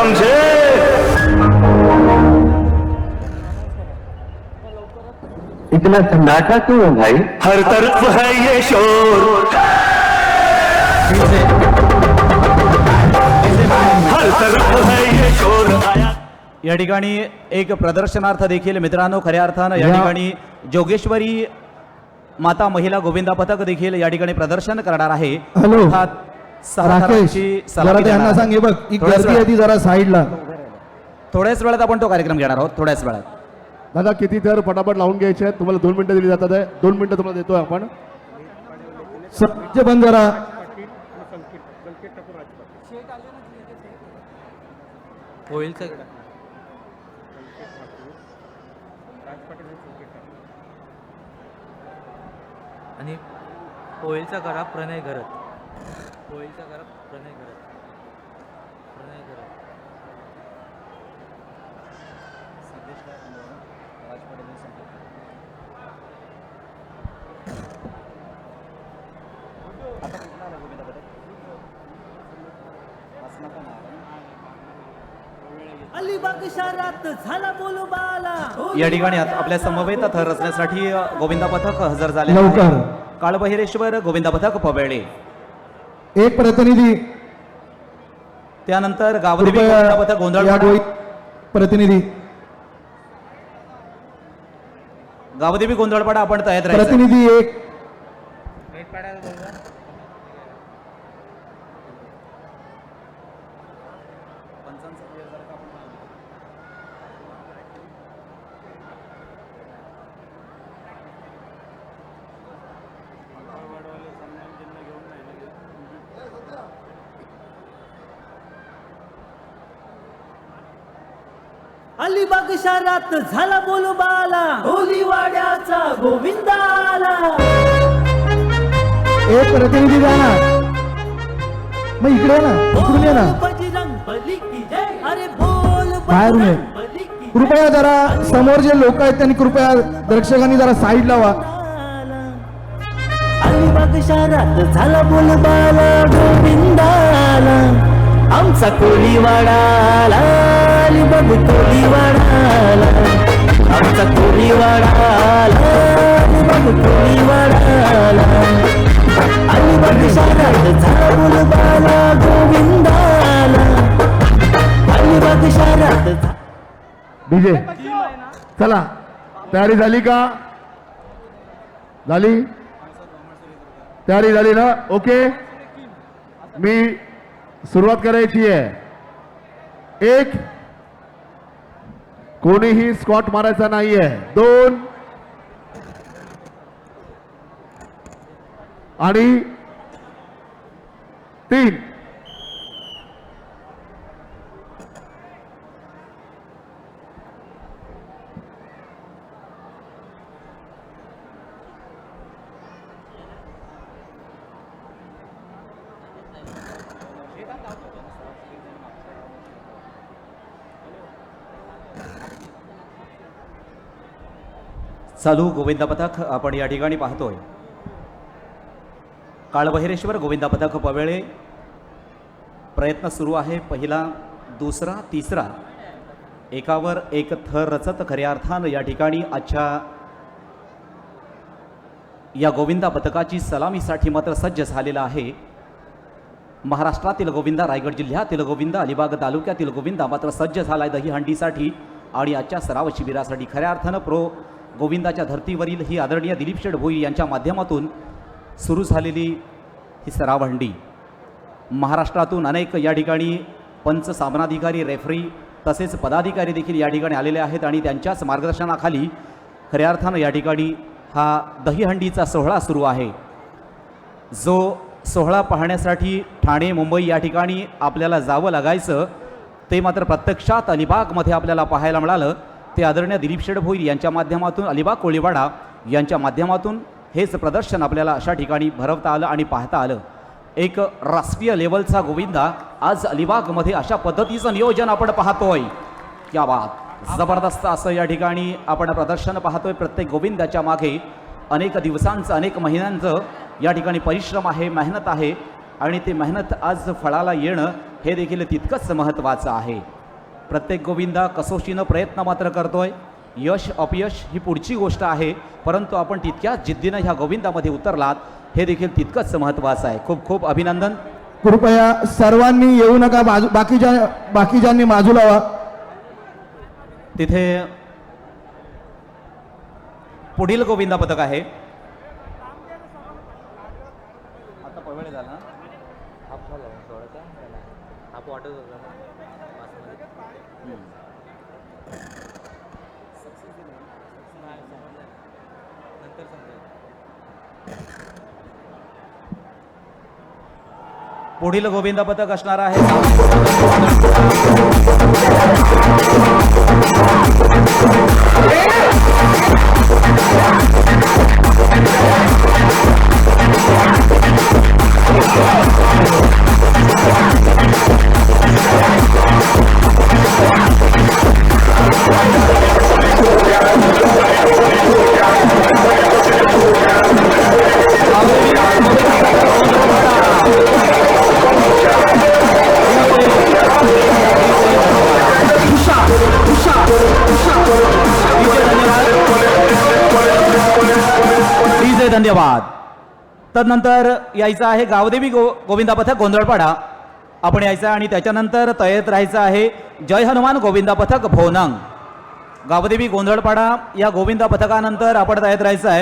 समझे? इतना सन्नाटा क्यों है भाई? हर तरफ़ है ये शोर। हर तरफ़ है ये शोर। या ठिकाणी एक प्रदर्शनार्थ देखील मित्रांनो खऱ्या अर्थानं या ठिकाणी जोगेश्वरी माता महिला गोविंदा पथक देखील या ठिकाणी प्रदर्शन करणार आहे. अर्थात राकेश जरा त्यांना सांगे बघ ही थोड्याच गर्दी आहे ती जरा साईडला. वेळात- थोड्याच वेळात आपण तो कार्यक्रम घेणार आहोत थोड्याच वेळात. दादा किती थर फटाफट लावून घ्यायचे आहेत. तुम्हाला दोन मिनिटं दिली जातात आहे. दोन मिनिटं तुम्हाला देतोय आपण. बंद जरा. आणि पोळीचा करा प्रणय घरत प्रणय घरत प्रणय घरत अलिबाग शहरात झाला बोलबाला या ठिकाणी आपल्या समवेत थर रचण्यासाठी गोविंदा पथक हजर झाले. लवकर. काळबहिरेश्वर गोविंदा पथक पवेळे. एक प्रतिनिधी. त्यानंतर गावदेवी गोंधळ प्रतिनिधी. गावदेवी गोंधळपाडा आपण तयार प्रतिनिधी एक. अलिबाग शहरात झाला बोलबाला होलीवाड्याचा गोविंदाला एक प्रतिनिधी द्या ना मग इकडे ये ना इकडून ये ना. बजरंग बली की जय. अरे बोल बाहेरून ये. बजरंग बली की जय. कृपया जरा समोर जे लोक आहेत त्यांनी कृपया दर्शकांनी जरा साईड लावा अलिबाग शहरात झाला बोलबाला गोविंदाला आमचा बघ कोळी वाढाला आमचा कोळी वाढाला बघ कोळी वाढाला कोळीवाडाला बघ शहरात झाला बाला गोविंदाला. अलिबाग बघ झा- डीजे चला. तयारी झाली का? झाली? तयारी झाली ना? ओके. मी सुरुवात करायची आहे. एक कोणीही स्कॉट मारायचा नाहीये. दोन. आणि तीन. चालू गोविंदा पथक आपण या ठिकाणी पाहतोय. काळबहिरेश्वर गोविंदा पथक पवेळे. प्रयत्न सुरू आहे. पहिला दुसरा तिसरा. एकावर एक थर रचत खऱ्या अर्थानं या ठिकाणी आजच्या या गोविंदा पथकाची सलामीसाठी मात्र सज्ज झालेला आहे. महाराष्ट्रातील गोविंदा रायगड जिल्ह्यातील गोविंदा अलिबाग तालुक्यातील गोविंदा मात्र सज्ज झाला आहे दहीहंडीसाठी आणि आजच्या सराव शिबिरासाठी खऱ्या अर्थानं प्रो गोविंदाच्या धर्तीवरील ही आदरणीय दिलीप शेठ भोई यांच्या माध्यमातून सुरू झालेली ही सराव हंडी महाराष्ट्रातून अनेक या ठिकाणी पंच सामनाधिकारी रेफरी तसेच पदाधिकारी देखील या ठिकाणी आलेले आहेत आणि त्यांच्याच मार्गदर्शनाखाली खऱ्या अर्थानं या ठिकाणी हा दहीहंडीचा सोहळा सुरू आहे. जो सोहळा पाहण्यासाठी ठाणे मुंबई या ठिकाणी आपल्याला जावं लागायचं ते मात्र प्रत्यक्षात अलिबागमध्ये आपल्याला पाहायला मिळालं. ते आदरणीय दिलीप शेठ भोईर यांच्या माध्यमातून अलिबाग कोळीवाडा यांच्या माध्यमातून हेच प्रदर्शन आपल्याला अशा ठिकाणी भरवता आलं आणि पाहता आलं. एक राष्ट्रीय लेवलचा गोविंदा आज अलिबागमध्ये अशा पद्धतीचं नियोजन आपण पाहतोय. या बात! जबरदस्त असं या ठिकाणी आपण प्रदर्शन पाहतोय प्रत्येक गोविंदाच्या मागे. अनेक दिवसांचं अनेक महिन्यांचं या ठिकाणी परिश्रम आहे मेहनत आहे आणि ते मेहनत आज फळाला येणं हे देखील तितकंच महत्त्वाचं आहे. प्रत्येक गोविंदा कसोशीनं प्रयत्न मात्र करतोय. यश अपयश ही पुढची गोष्ट आहे परंतु आपण तितक्याच जिद्दीनं ह्या गोविंदामध्ये उतरलात हे देखील तितकंच महत्त्वाचं आहे. खूप खूप अभिनंदन. कृपया सर्वांनी येऊ नका बाजू बाकीच्या बाकीच्यांनी बाजूला व्हा तिथे पुढील गोविंदा पथक आहे. आता पवेळे झाला. पुढील गोविंद पथक असणार आहे. तदनंतर यायचं आहे गावदेवी गो गोविंदा पथक गोंधळपाडा. आपण यायचं आहे आणि त्याच्यानंतर तयत राहायचं आहे जय हनुमान गोविंदा पथक भोनंग. गावदेवी गोंधळपाडा या गोविंदा पथकानंतर आपण तयारीत राहायचं आहे.